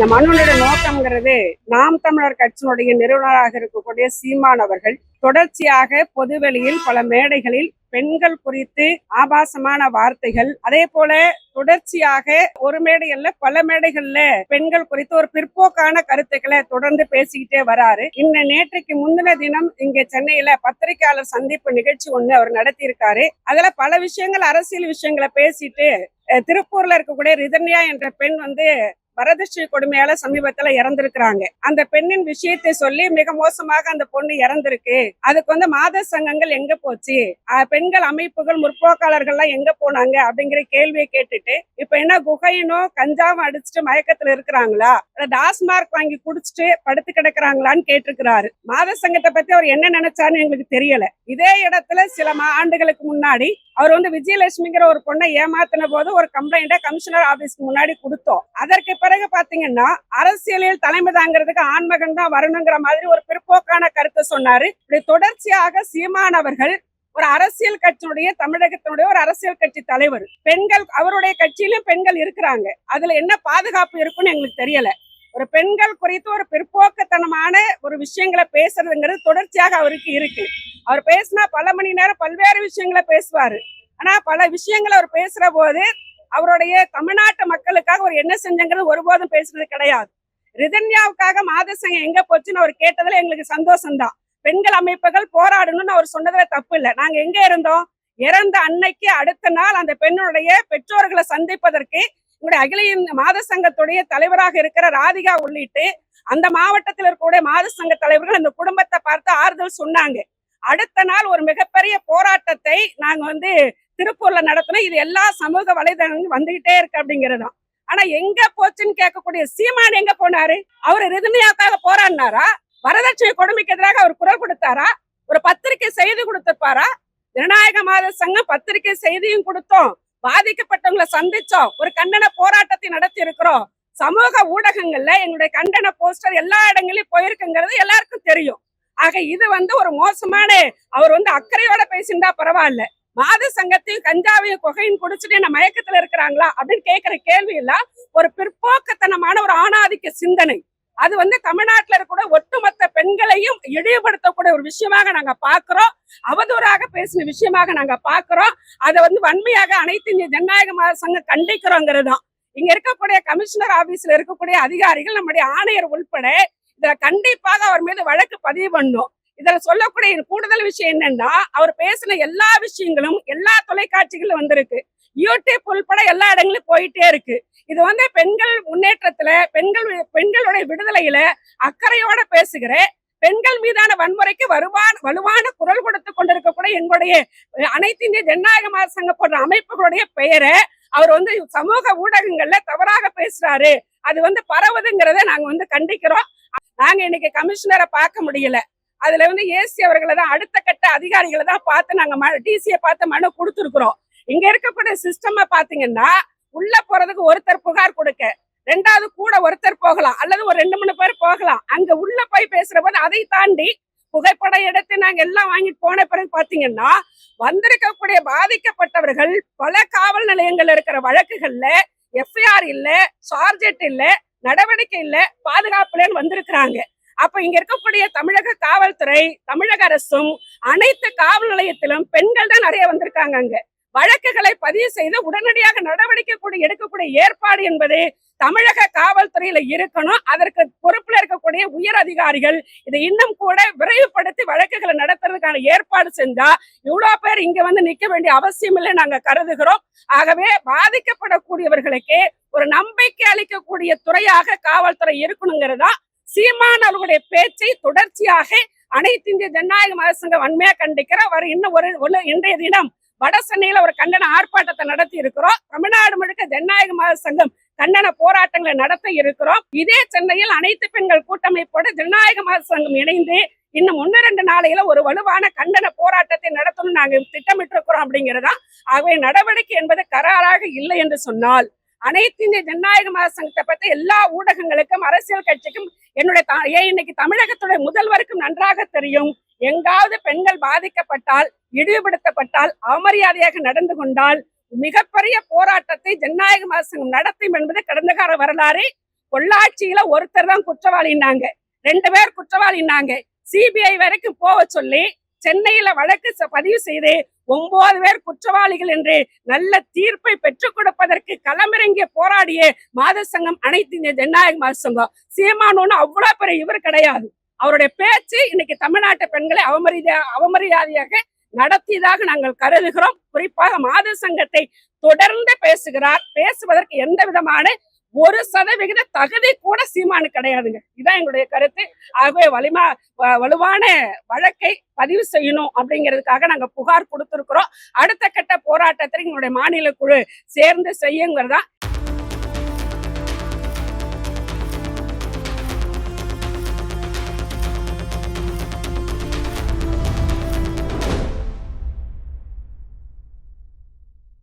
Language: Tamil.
இந்த மனுவனுடைய நோக்கம்ங்கிறது நாம் தமிழர் கட்சியினுடைய நிறுவனராக இருக்கக்கூடிய சீமான் அவர்கள் தொடர்ச்சியாக பொதுவெளியில் பல மேடைகளில் பெண்கள் குறித்து ஆபாசமான வார்த்தைகள் அதே போல தொடர்ச்சியாக ஒரு மேடைகள்ல பல மேடைகள்ல பெண்கள் குறித்து ஒரு பிற்போக்கான கருத்துக்களை தொடர்ந்து பேசிக்கிட்டே வராரு. இந்த நேற்றைக்கு முந்தின தினம் இங்க சென்னையில பத்திரிகையாளர் சந்திப்பு நிகழ்ச்சி ஒண்ணு அவர் நடத்தியிருக்காரு. அதுல பல விஷயங்கள் அரசியல் விஷயங்களை பேசிட்டு திருப்பூர்ல இருக்கக்கூடிய ரிதன்யா என்ற பெண் வந்து வரதட்சணை கொடுமையால சமீபத்துல இறந்திருக்கிறாங்க. அந்த பெண்ணின் விஷயத்தை சொல்லி மிக மோசமாக அந்த பொண்ணு இறந்திருக்கு. அதுக்கு வந்து மாத சங்கங்கள் எங்க போச்சு? பெண்கள் அமைப்புகள் முற்போக்காளர்கள்லாம் எங்க போனாங்க? அப்படிங்கிற கேள்வியை கேட்டுட்டு இப்ப என்ன குகையினும் கஞ்சாவும் அடிச்சுட்டு மயக்கத்துல இருக்கிறாங்களா? டாஸ்மார்க் வாங்கி குடிச்சிட்டு படுத்து கிடக்குறாங்களான்னு கேட்டிருக்கிறாரு. மாத சங்கத்தை பத்தி அவர் என்ன நினைச்சாருன்னு எங்களுக்கு தெரியல. இதே இடத்துல சில மா- ஆண்டுகளுக்கு முன்னாடி அவர் வந்து விஜயலட்சுமிங்கிற ஒரு பொண்ணை ஏமாத்தின போது ஒரு கம்ப்ளைண்ட்டை கமிஷனர் ஆபீஸ்க்கு முன்னாடி கொடுத்தோம். அதற்கு பிறகு பாத்தீங்கன்னா அரசியலில் தலைமை தாங்கிறதுக்கு ஆண்மகன் தான் வரணுங்கிற மாதிரி ஒரு பிற்போக்கான கருத்தை சொன்னாரு. இப்படி தொடர்ச்சியாக சீமான் அவர்கள் ஒரு அரசியல் கட்சியுடைய தமிழகத்தினுடைய ஒரு அரசியல் கட்சி தலைவர். பெண்கள் அவருடைய கட்சியிலும் பெண்கள் இருக்கிறாங்க. அதுல என்ன பாதுகாப்பு இருக்குன்னு எங்களுக்கு தெரியல. ஒரு பெண்கள் குறித்து ஒரு பிற்போக்குத்தனமான ஒரு விஷயங்களை பேசுறதுங்கிறது தொடர்ச்சியாக அவருக்கு இருக்கு. அவர் பேசினா பல மணி நேரம் பல்வேறு விஷயங்களை பேசுவாரு. ஆனா பல விஷயங்களை அவர் பேசுற போது அவருடைய தமிழ்நாட்டு மக்களுக்காக அவர் என்ன செஞ்சங்கிறது ஒருபோதும் பேசுறது கிடையாது. ரிதன்யாவுக்காக மாதசங்கம் எங்க போச்சுன்னு அவர் கேட்டதுல எங்களுக்கு சந்தோஷம்தான். பெண்கள் அமைப்புகள் போராடணும்னு அவர் சொன்னதுல தப்பு இல்லை. நாங்க எங்க இருந்தோம்? இறந்த அன்னைக்கு அடுத்த நாள் அந்த பெண்ணுடைய பெற்றோர்களை சந்திப்பதற்கு உங்களுடைய அகில இந்திய மாத சங்கத்துடைய தலைவராக இருக்கிற ராதிகா உள்ளிட்டு அந்த மாவட்டத்தில் இருக்கக்கூடிய மாத சங்க தலைவர்கள் அந்த குடும்பத்தை பார்த்து ஆறுதல் சொன்னாங்க. அடுத்த நாள் ஒரு மிகப்பெரிய போராட்டத்தை நாங்க வந்து திருப்பூர்ல நடத்தினோம். இது எல்லா சமூக வலைதளங்களும் வந்துகிட்டே இருக்கு அப்படிங்கறதும் ஆனா எங்க போச்சுன்னு கேட்கக்கூடிய சீமான் எங்க போனாரு? அவரு ரிதுமியாக்காக போராடினாரா? வரதட்சணை கொடுமைக்கு எதிராக அவர் குரல் கொடுத்தாரா? ஒரு பத்திரிகை செய்தி கொடுத்திருப்பாரா? ஜனநாயக மாத சங்கம் பத்திரிகை செய்தியும் கொடுத்தோம். பாதிக்கப்பட்டவங்களை சந்திச்சோம். ஒரு கண்டன போராட்டத்தை நடத்தி இருக்கிறோம் சமூக ஊடகங்கள்ல எங்களுடைய கண்டன போஸ்டர் எல்லா இடங்களையும் போயிருக்குங்கிறது எல்லாருக்கும் தெரியும். ஆக இது வந்து ஒரு மோசமான அவர் வந்து அக்கறையோட பேசியிருந்தா பரவாயில்ல. மாத சங்கத்தையும் கஞ்சாவையும் கொகையும் குடிச்சிட்டு என்ன மயக்கத்துல இருக்கிறாங்களா அப்படின்னு கேட்கிற கேள்வி எல்லாம் ஒரு பிற்போக்கத்தனமான ஒரு ஆணாதிக்க சிந்தனை. அது வந்து தமிழ்நாட்டில் இருக்கக்கூடிய ஒட்டுமொத்த பெண்களையும் இழிவுபடுத்தக்கூடிய ஒரு விஷயமாக நாங்க பாக்குறோம் அவதூறாக பேசின விஷயமாக நாங்க பாக்குறோம் அதை வந்து வன்மையாக அனைத்து இந்திய ஜனநாயக சங்கம் கண்டிக்கிறோங்கிறது தான் இங்க இருக்கக்கூடிய கமிஷனர் ஆபீஸ்ல இருக்கக்கூடிய அதிகாரிகள் நம்முடைய ஆணையர் உள்பட இதுல கண்டிப்பாக அவர் மீது வழக்கு பதிவு பண்ணும். இதுல சொல்லக்கூடிய கூடுதல் விஷயம் என்னன்னா அவர் பேசின எல்லா விஷயங்களும் எல்லா தொலைக்காட்சிகளும் வந்திருக்கு. யூடியூப் உள்பட எல்லா இடங்களும் போயிட்டே இருக்கு. இது வந்து பெண்கள் முன்னேற்றத்துல பெண்கள் பெண்களுடைய விடுதலையில அக்கறையோட பேசுகிற பெண்கள் மீதான வன்முறைக்கு வருவான் வலுவான குரல் கொடுத்து கொண்டிருக்கக்கூடிய எங்களுடைய அனைத்து இந்திய ஜனநாயக சங்க போன்ற அமைப்புகளுடைய பெயரை அவர் வந்து சமூக ஊடகங்கள்ல தவறாக பேசுறாரு. அது வந்து பரவுதுங்கிறத நாங்க வந்து கண்டிக்கிறோம். நாங்க இன்னைக்கு கமிஷனரை பார்க்க முடியல. அதுல வந்து ஏசி அவர்களை தான் அடுத்த கட்ட அதிகாரிகளை தான் பார்த்து நாங்க டிசியை பார்த்து மனு கொடுத்துருக்குறோம். இங்க இருக்கக்கூடிய சிஸ்டம் பாத்தீங்கன்னா உள்ள போறதுக்கு ஒருத்தர் புகார் கொடுக்க ரெண்டாவது கூட ஒருத்தர் போகலாம் அல்லது ஒரு ரெண்டு மூணு பேர் போகலாம். அங்க உள்ள போய் பேசுற போது அதை தாண்டி புகைப்படம் எடுத்து நாங்க எல்லாம் வாங்கிட்டு போன பிறகு பாத்தீங்கன்னா வந்திருக்கக்கூடிய பாதிக்கப்பட்டவர்கள் பல காவல் நிலையங்கள் இருக்கிற வழக்குகள்ல எஃப்ஐஆர் இல்ல சார்ஜெட் இல்ல நடவடிக்கை இல்ல பாதுகாப்புலன்னு வந்திருக்கிறாங்க. அப்ப இங்க இருக்கக்கூடிய தமிழக காவல்துறை தமிழக அரசும் அனைத்து காவல் நிலையத்திலும் பெண்கள் தான் நிறைய வந்திருக்காங்க அங்க. வழக்குகளை பதிவு செய்து உடனடியாக நடவடிக்கை கூட எடுக்கக்கூடிய ஏற்பாடு என்பது தமிழக காவல்துறையில இருக்கணும். அதற்கு பொறுப்புல இருக்கக்கூடிய உயர் அதிகாரிகள் இதை இன்னும் கூட விரைவுபடுத்தி வழக்குகளை நடத்துறதுக்கான ஏற்பாடு செஞ்சா இவ்வளவு பேர் இங்க வந்து நிக்க வேண்டிய அவசியம் இல்லை நாங்க கருதுகிறோம். ஆகவே பாதிக்கப்படக்கூடியவர்களுக்கு ஒரு நம்பிக்கை அளிக்கக்கூடிய துறையாக காவல்துறை இருக்கணுங்கிறதா சீமான் அவர்களுடைய பேச்சை தொடர்ச்சியாக அனைத்து இந்திய ஜனநாயக மகசங்க வன்மையா கண்டிக்கிற அவர் இன்னும் ஒரு ஒரு- இன்றைய தினம் வட சென்னையில ஒரு கண்டன ஆர்ப்பாட்டத்தை நடத்தி இருக்கிறோம். தமிழ்நாடு முழுக்க ஜனநாயக மத சங்கம் கண்டன போராட்டங்களை நடத்த இருக்கிறோம். இதே சென்னையில் அனைத்து பெண்கள் கூட்டமைப்போடு ஜனநாயக மத சங்கம் இணைந்து இன்னும் ஒன்னு ரெண்டு நாளையில ஒரு வலுவான கண்டன போராட்டத்தை நடத்தணும் நாங்க திட்டமிட்டு இருக்கிறோம் அப்படிங்கிறதா. ஆகவே நடவடிக்கை என்பது கராராக இல்லை என்று சொன்னால் அனைத்து இந்திய ஜனநாயக மத சங்கத்தை பத்தி எல்லா ஊடகங்களுக்கும் அரசியல் கட்சிக்கும் என்னுடைய ஏன் இன்னைக்கு தமிழகத்துடைய முதல்வருக்கும் நன்றாக தெரியும். எங்காவது பெண்கள் பாதிக்கப்பட்டால் இழிவுபடுத்தப்பட்டால் அவமரியாதையாக நடந்து கொண்டால் மிகப்பெரிய போராட்டத்தை ஜனநாயக மத சங்கம் நடத்தும் என்பது கடந்த கால வரலாறு. பொள்ளாச்சியில ஒருத்தர் தான் குற்றவாளின்னாங்க. ரெண்டு பேர் குற்றவாளின்னாங்க. சிபிஐ வரைக்கும் போக சொல்லி சென்னையில வழக்கு பதிவு செய்து ஒன்பது பேர் குற்றவாளிகள் என்று நல்ல தீர்ப்பை பெற்றுக் கொடுப்பதற்கு களமிறங்கிய போராடிய மாத சங்கம் அனைத்து ஜனநாயக மாத சங்கம். சீமானோன்னு அவ்வளவு பெரிய இவர் கிடையாது. அவருடைய பேச்சு இன்னைக்கு தமிழ்நாட்டு பெண்களை அவமரியா அவமரியாதையாக நடத்தியதாக நாங்கள் கருதுகிறோம். குறிப்பாக மாத சங்கத்தை தொடர்ந்து பேசுகிறார். பேசுவதற்கு எந்த விதமான ஒரு சதவிகித தகுதி கூட சீமானு கிடையாதுங்க. இதான் எங்களுடைய கருத்து. ஆகவே வலிமா வ- வலுவான வழக்கை பதிவு செய்யணும் அப்படிங்கிறதுக்காக நாங்க புகார் கொடுத்திருக்கிறோம். அடுத்த கட்ட போராட்டத்தில் எங்களுடைய மாநில குழு சேர்ந்து செய்யுங்கிறதா